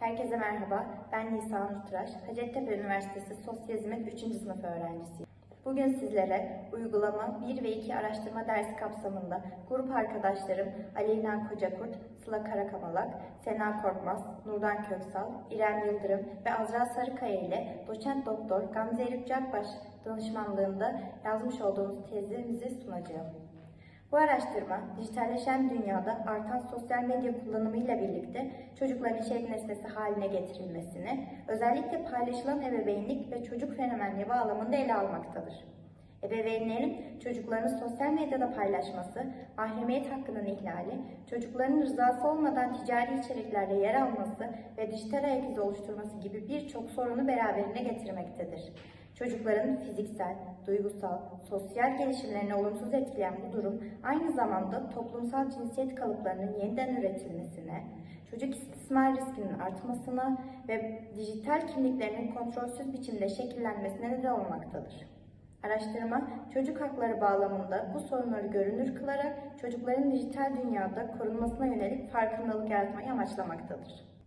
Herkese merhaba, ben Nisa Nurtıraş, Hacettepe Üniversitesi Sosyal Hizmet 3. sınıf öğrencisiyim. Bugün sizlere uygulama 1 ve 2 araştırma dersi kapsamında grup arkadaşlarım Aleyna Kocakurt, Sıla Karakamalak, Sena Korkmaz, Nurdan Köksal, İrem Yıldırım ve Azra Sarıkaya ile doçent doktor Gamze Elif Cakbaş danışmanlığında yazmış olduğumuz tezimizi sunacağım. Bu araştırma, dijitalleşen dünyada artan sosyal medya kullanımıyla birlikte çocukların içerik nesnesi haline getirilmesini, özellikle paylaşılan ebeveynlik ve çocuk fenomenliği bağlamında ele almaktadır. Ebeveynlerin çocuklarını sosyal medyada paylaşması, mahremiyet hakkının ihlali, çocukların rızası olmadan ticari içeriklerde yer alması ve dijital ayak izi oluşturması gibi birçok sorunu beraberine getirmektedir. Çocukların fiziksel, duygusal, sosyal gelişimlerini olumsuz etkileyen bu durum aynı zamanda toplumsal cinsiyet kalıplarının yeniden üretilmesine, çocuk istismar riskinin artmasına ve dijital kimliklerinin kontrolsüz biçimde şekillenmesine neden olmaktadır. Araştırma, çocuk hakları bağlamında bu sorunları görünür kılarak çocukların dijital dünyada korunmasına yönelik farkındalık yaratmayı amaçlamaktadır.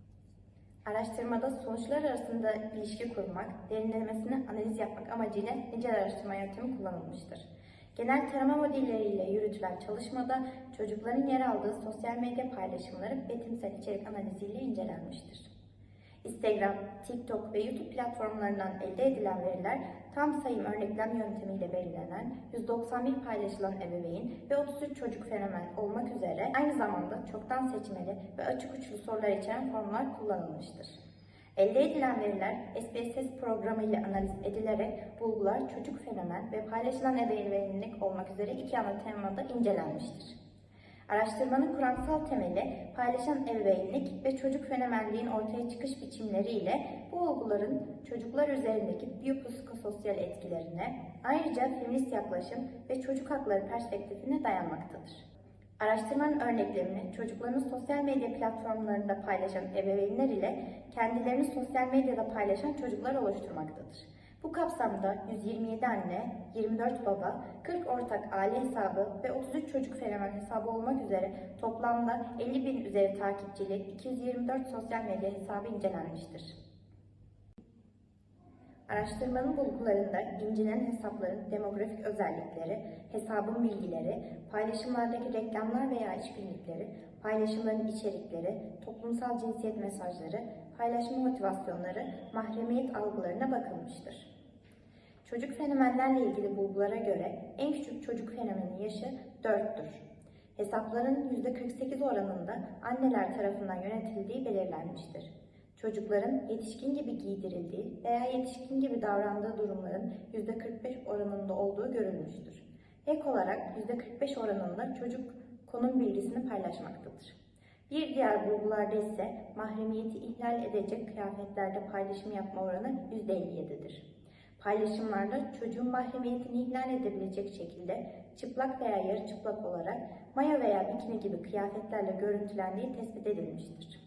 Araştırmada sonuçlar arasında ilişki kurmak, derinlemesine analiz yapmak amacıyla nicel araştırma yöntemi kullanılmıştır. Genel tarama modelleriyle yürütülen çalışmada çocukların yer aldığı sosyal medya paylaşımları betimsel içerik analiziyle incelenmiştir. Instagram, TikTok ve YouTube platformlarından elde edilen veriler tam sayım örneklem yöntemiyle belirlenen 191 paylaşılan ebeveyn ve 33 çocuk fenomen olmak üzere aynı zamanda çoktan seçmeli ve açık uçlu sorular içeren formlar kullanılmıştır. Elde edilen veriler SPSS programı ile analiz edilerek bulgular çocuk fenomen ve paylaşılan ebeveynlik olmak üzere iki ana temada incelenmiştir. Araştırmanın kuramsal temeli paylaşan ebeveynlik ve çocuk fenomenliğin ortaya çıkış biçimleriyle bu olguların çocuklar üzerindeki biyopsikososyal etkilerine, ayrıca feminist yaklaşım ve çocuk hakları perspektifine dayanmaktadır. Araştırmanın örneklerini çocuklarını sosyal medya platformlarında paylaşan ebeveynler ile kendilerini sosyal medyada paylaşan çocuklar oluşturmaktadır. Bu kapsamda 127 anne, 24 baba, 40 ortak aile hesabı ve 33 çocuk fenomen hesabı olmak üzere toplamda 50 bin üzeri takipçili 224 sosyal medya hesabı incelenmiştir. Araştırmanın bulgularında incelen hesapların demografik özellikleri, hesabın bilgileri, paylaşımlardaki reklamlar veya işbirlikleri, paylaşımların içerikleri, toplumsal cinsiyet mesajları, paylaşma motivasyonları, mahremiyet algılarına bakılmıştır. Çocuk fenomenlerle ilgili bulgulara göre en küçük çocuk fenomenin yaşı 4'tür. Hesapların %48 oranında anneler tarafından yönetildiği belirlenmiştir. Çocukların yetişkin gibi giydirildiği veya yetişkin gibi davrandığı durumların %45 oranında olduğu görülmüştür. Ek olarak %45 oranında çocuk konum bilgisini paylaşmaktadır. Bir diğer bulgularda ise mahremiyeti ihlal edecek kıyafetlerde paylaşım yapma oranı %57'dir. Paylaşımlarda çocuğun mahremiyetini ihlal edebilecek şekilde çıplak veya yarı çıplak olarak maya veya bikini gibi kıyafetlerle görüntülendiği tespit edilmiştir.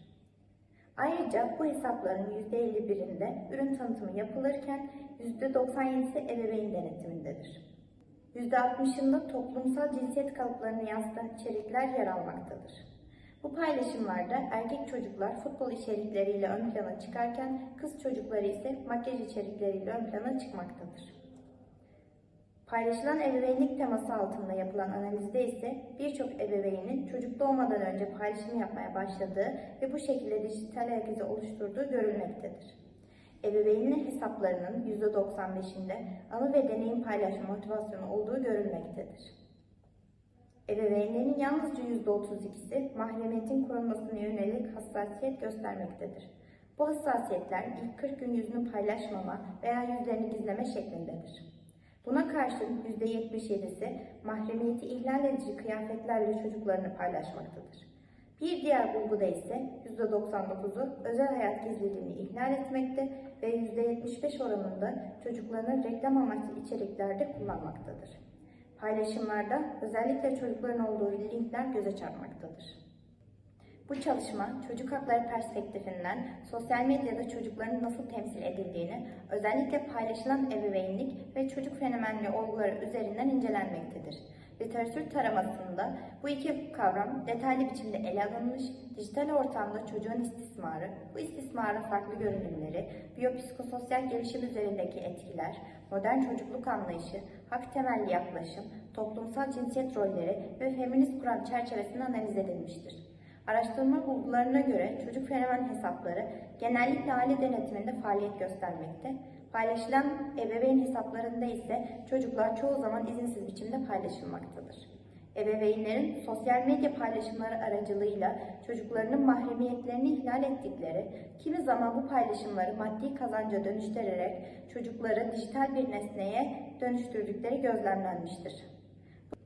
Ayrıca bu hesapların %51'inde ürün tanıtımı yapılırken %97'si ebeveyn denetimindedir. %60'ında toplumsal cinsiyet kalıplarını yansıtan içerikler yer almaktadır. Bu paylaşımlarda erkek çocuklar futbol içerikleriyle ön plana çıkarken kız çocukları ise makyaj içerikleriyle ön plana çıkmaktadır. Paylaşılan ebeveynlik teması altında yapılan analizde ise birçok ebeveynin çocuk doğmadan önce paylaşım yapmaya başladığı ve bu şekilde dijital izi oluşturduğu görülmektedir. Ebeveynlik hesaplarının %95'inde anı ve deneyim paylaşma motivasyonu olduğu görülmektedir. Ebeveynlerin yalnızca %32'si mahremiyetin korunmasına yönelik hassasiyet göstermektedir. Bu hassasiyetler ilk 40 gün yüzünü paylaşmama veya yüzlerini gizleme şeklindedir. Buna karşın %77'si mahremiyeti ihlal edici kıyafetlerle çocuklarını paylaşmaktadır. Bir diğer bulguda ise %99'u özel hayat gizliliğini ihlal etmekte ve %75 oranında çocuklarını reklam amaçlı içeriklerde kullanmaktadır. Paylaşımlarda özellikle çocukların olduğu linkler göze çarpmaktadır. Bu çalışma çocuk hakları perspektifinden sosyal medyada çocukların nasıl temsil edildiğini, özellikle paylaşılan ebeveynlik ve çocuk fenomenli olguları üzerinden incelenmektedir. Literatür taramasında bu iki kavram detaylı biçimde ele alınmış, dijital ortamda çocuğun istismarı, bu istismarın farklı görünümleri, biyopsikososyal gelişim üzerindeki etkiler, modern çocukluk anlayışı, hak temelli yaklaşım, toplumsal cinsiyet rolleri ve feminist kuram çerçevesinde analiz edilmiştir. Araştırma bulgularına göre çocuk fenomen hesapları genellikle aile denetiminde faaliyet göstermekte. Paylaşılan ebeveyn hesaplarında ise çocuklar çoğu zaman izinsiz biçimde paylaşılmaktadır. Ebeveynlerin sosyal medya paylaşımları aracılığıyla çocuklarının mahremiyetlerini ihlal ettikleri, kimi zaman bu paylaşımları maddi kazanca dönüştürerek çocukları dijital bir nesneye dönüştürdükleri gözlemlenmiştir.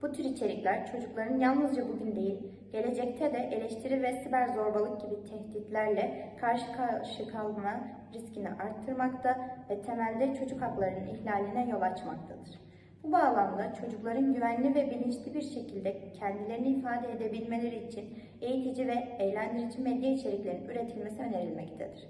Bu tür içerikler çocukların yalnızca bugün değil, gelecekte de eleştiri ve siber zorbalık gibi tehditlerle karşı karşı kalma riskini arttırmakta ve temelde çocuk haklarının ihlaline yol açmaktadır. Bu bağlamda çocukların güvenli ve bilinçli bir şekilde kendilerini ifade edebilmeleri için eğitici ve eğlendirici medya içeriklerinin üretilmesi önerilmektedir.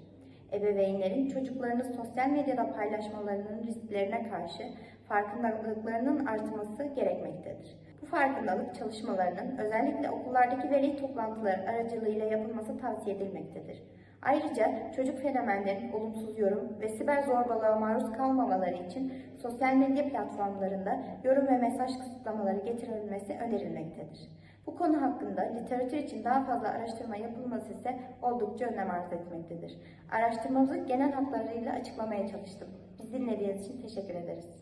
Ebeveynlerin çocuklarını sosyal medyada paylaşmalarının risklerine karşı farkındalıklarının artması gerekmektedir. Bu farkındalık çalışmalarının özellikle okullardaki veli toplantıları aracılığıyla yapılması tavsiye edilmektedir. Ayrıca çocuk fenomenlerin olumsuz yorum ve siber zorbalığa maruz kalmamaları için sosyal medya platformlarında yorum ve mesaj kısıtlamaları getirilmesi önerilmektedir. Bu konu hakkında literatür için daha fazla araştırma yapılması ise oldukça önem arz etmektedir. Araştırmamızı genel hatlarıyla açıklamaya çalıştım. Bizi dinlediğiniz için teşekkür ederiz.